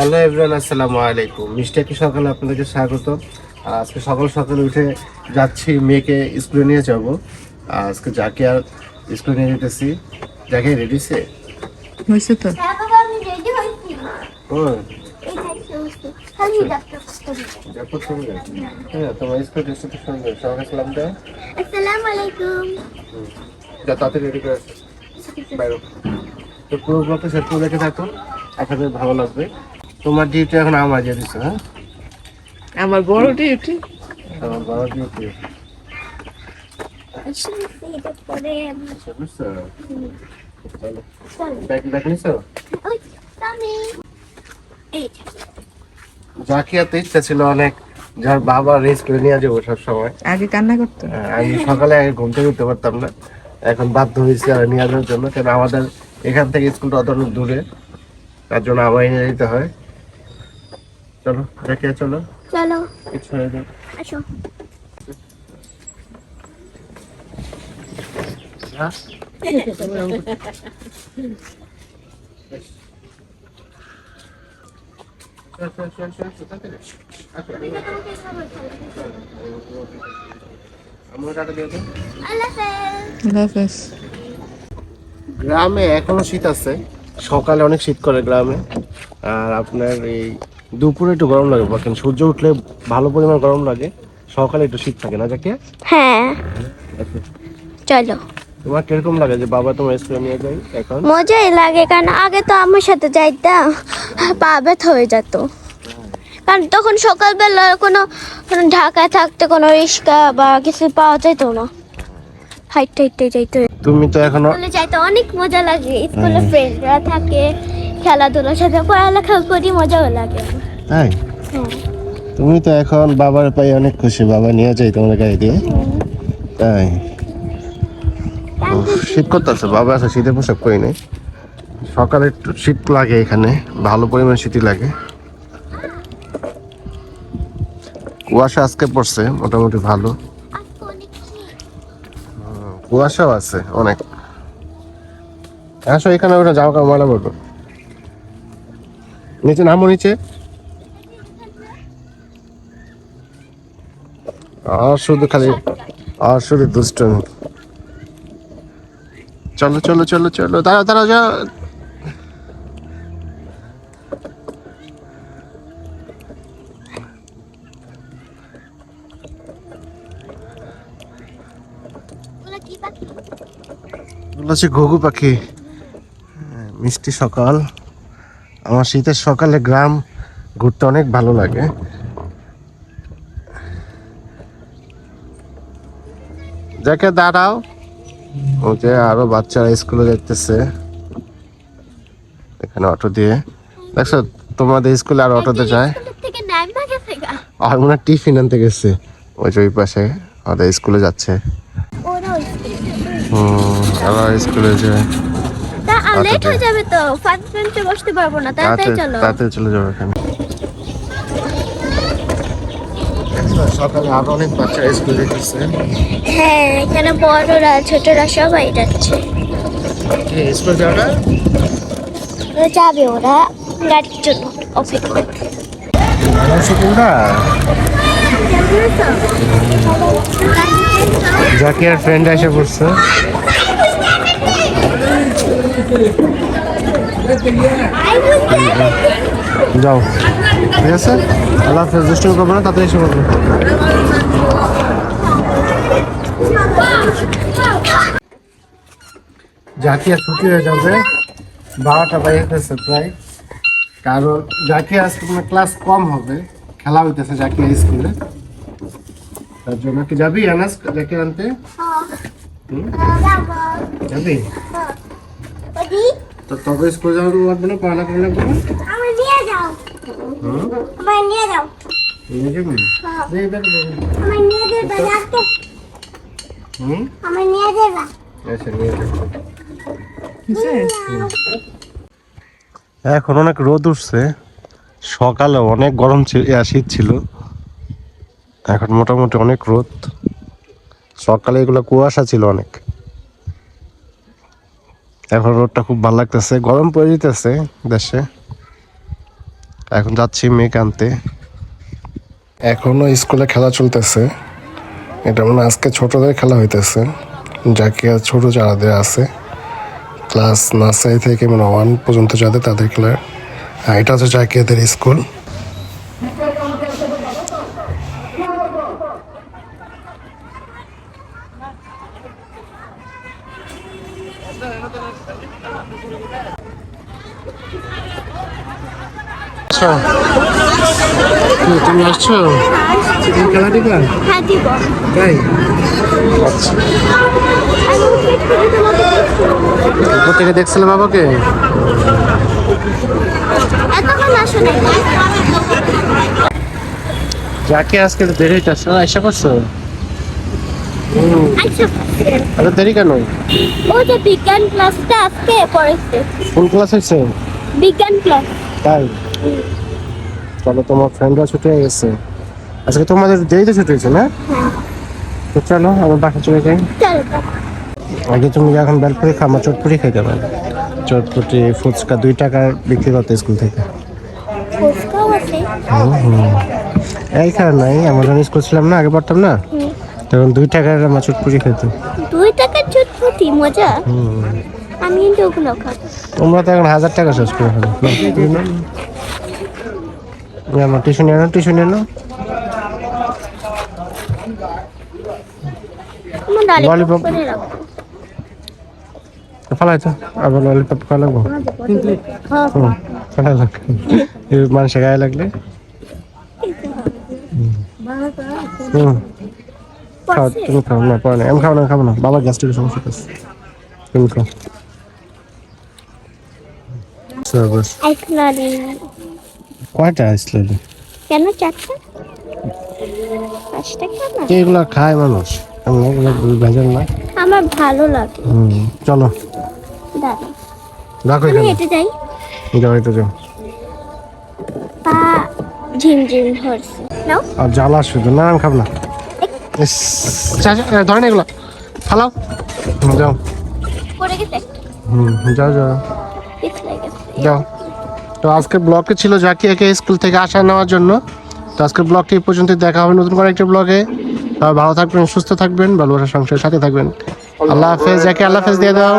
Hello everyone আসসালামু আলাইকুম। মিষ্টি কি সকালে আপনাদেরকে স্বাগত? আজকে সকাল সকালে উঠে যাচ্ছি মেয়েকে স্কুলে নিয়ে যাব। আজকে যাকে আর স্কুলে নিয়ে যেতেছি যাকে রেডি সে? হয়েছে তো? হ্যাঁ হ্যাঁ তাড়াতাড়ি রেডি করে তো পুরো ব্লগটা সেট করে রেখে থাকো আপনাদের ভালো লাগবে। তোমার ডিউটি এখন আমার দিচ্ছ হ্যাঁ? আমার বড় ডিউটি আমার বাবা ডিউটি যে, জাকিয়াতে ইচ্ছা ছিল অনেক যার বাবা রেস করে নিয়ে যাব সব সময় আগে কান্না করতো? আমি সকালে আগে ঘুম থেকে উঠতে পারতাম না। এখন বাধ্য হয়েছি আর নিয়ে যাওয়ার জন্য কেন আমাদের এখান থেকে স্কুলটা অত দূরে তার জন্য আমায় নিয়ে যেতে হয়। চলো জাকিয়া চলো চলো আসো। আসো। দাও। হাফেজ গ্রামে এখনও শীত আছে সকালে অনেক শীত করে গ্রামে আর আপনার এই দুপুরে একটু গরম লাগে কারণ সূর্য উঠলে ভালো পরিমাণ গরম লাগে। সকালে একটু শীত থাকে না যাকে? হ্যাঁ। চলো। তোমার কীরকম লাগে যে বাবা তোমার স্কুলে নিয়ে যায় এখন? মজাই লাগে কারণ আগে তো আমার সাথে যাইতাম পা ব্যথা হয়ে যেত। কারণ তখন সকালবেলা কোনো কোনো ঢাকায় থাকতে কোনো রিক্সা বা কিছু পাওয়া যেত না। হাইটে হাইটে যাইতে তুমি তো এখনও স্কুলে যাইতে অনেক মজা লাগে স্কুলে ফ্রেন্ডরা থাকে। খেলাধুলার সাথে পড়ালেখা করি মজাও লাগে। তাই? তুমি তো এখন বাবার পাই অনেক খুশি বাবা নিয়ে যাই তোমার গায়ে দিয়ে। তাই? শীত করতেছে বাবা আছে শীতের পোশাক করি নাই। সকালে একটু শীত লাগে এখানে ভালো পরিমাণ শীতই লাগে। কুয়াশা আজকে পড়ছে মোটামুটি ভালো। কুয়াশাও আছে অনেক। আসো এখানে ওটা জামা কাপড় ময়লা করব। নিচে নামো নিচে। আর শুধু খালি, আর শুধু দুষ্টমি চলো চলো চলো চলো দাঁড়া দাঁড়া যা ঘুঘু পাখি, মিষ্টি সকাল। আমার শীতের সকালে গ্রাম ঘুরতে অনেক ভালো লাগে। দেখে দাঁড়াও। ও যে আরও বাচ্চারা স্কুলে যাইতেছে। এখানে অটো দিয়ে। দেখছ তোমাদের স্কুলে আর অটোতে যায়। আর মনে হয় টিফিন আনতে গেছে। ওই যে ওই পাশে ওদের স্কুলে যাচ্ছে। হুম আবার স্কুলে যায়। তা আচ্ছা, লেট হয়ে যাবে তো। ফার্স্ট বেঞ্চে বসতে পারব না তাড়াতাড়ি চলো। তাড়াতাড়ি চলে যাব এখানে। সকালে আরও অনেক বাচ্চা স্কুল যেতেছে হ্যাঁ এখানে বড়রা ছোটরা সবাই যাচ্ছে। স্কুল যাওয়া ওরা যাবে ওরা। গাড়ির জন্য অপেক্ষা স্কুলটা জাকিয়ার ফ্রেন্ড এসে পড়ছে যাও। ঠিক আছে? আল্লাহ হাফেজ দুষ্টুমি করব না তাড়াতাড়ি এসে পড়বে। জাকিয়া ছুটি হয়ে যাবে। বারোটা বাইরে গেছে প্রায়। কারণ জাকিয়া আজকে কোনো ক্লাস কম হবে। খেলা হইতেছে জাকিয়া স্কুলে তার জন্য কি যাবি আনাস জাকিয়া আনতে? হুম? যাবি? তো তবে স্কুলে যাওয়ার লাগবে না? করা লাগবে না? আমার নিয়ে যাও। হুম আমার নিয়ে যাও। নিয়ে যাবি হ্যাঁ। আমার নিয়ে যাবে ডাক্তার হুম? আমার নিয়ে যাবে আচ্ছা নিয়ে যাবি এখন অনেক রোদ উঠছে। সকালে অনেক গরম ছিল শীত ছিল। এখন মোটামুটি অনেক রোদ। সকালে এগুলো কুয়াশা ছিল অনেক। এখন রোডটা খুব ভালো লাগতেছে। গরম পড়ে যেতেছে দেশে। এখন যাচ্ছি মেয়েকে আনতে। এখনও স্কুলে খেলা চলতেছে। এটা মানে আজকে ছোটদের খেলা হইতেছে। যাকে ছোট যাদের আছে, ক্লাস নার্সারি থেকে মানে ওয়ান পর্যন্ত যাদের তাদের খেলার। আর এটা হচ্ছে জাকিয়াদের স্কুল। আচ্ছা তুমি আসছো? তুমি খেলা দিবা হ্যাঁ দিব। তাই? থেকে দেখছিলে বাবাকে? যাকে আজকে তো দেরি হইতেছে এসে করছ এত দেরি কেন? ও যে বিজ্ঞান ক্লাসটা আজকে পড়েছে। কোন ক্লাস হয়েছে? বিজ্ঞান ক্লাস। তাই? চলো তোমার ফ্রেন্ডরা ছুটি হয়ে গেছে। আজকে তোমাদের দেরিতে ছুটি হয়েছে না? তো চলো আমার বাসা চলে যাই। আগে তুমি এখন বেলপুরি খাও আমার চটপুরি খাইতে পারো চটপুটি ফুচকা দুই টাকার বিক্রি করতে স্কুল থেকে। এই। এইখানে নাই আমরা যখন স্কুল ছিলাম না আগে পড়তাম না? তখন দুই টাকার আমার চটপুরি খেতো। দুই টাকার চটপটি মজা। আমি কিন্তু ওগুলো খাব। তোমরা তো এখন হাজার টাকা শেষ করে ফেলো। আমার টিউশন এনো টিউশন এনো আমার ললিপপ Lollipop. করে তো আবার ললিপপ খাওয়া লাগবো? হ্যাঁ ফেলাই মানুষের গায়ে লাগলে? হুম। খাও তুমি খাও না পরে আমি খাব না খাব না বাবার গ্যাস্ট্রিকের সমস্যা আছে তুমি খাও কয়টা কেন চারটা এগুলো খায় মানুষ ভেজাল না আমার ভালো লাগে চলো রাখো হেঁটে যাই যাও এটা যাও পা ঝিমঝিম আর জ্বালা শুধু না আমি খাব না ইস, চা, চা, এ, ধরে না এগুলো। ফালাও। যাও। হুম যাও যাও। যাও। তো আজকের ব্লগে ছিল জাকিয়াকে স্কুল থেকে আসা নেওয়ার জন্য। তো আজকের ব্লগটি এই পর্যন্ত দেখা হবে নতুন করে একটা ব্লগে। ভালো থাকবেন সুস্থ থাকবেন ভালোবাসার সংসারের সাথে থাকবেন। আল্লাহ হাফেজ। জাকি আল্লাহ হাফেজ দিয়ে দাও।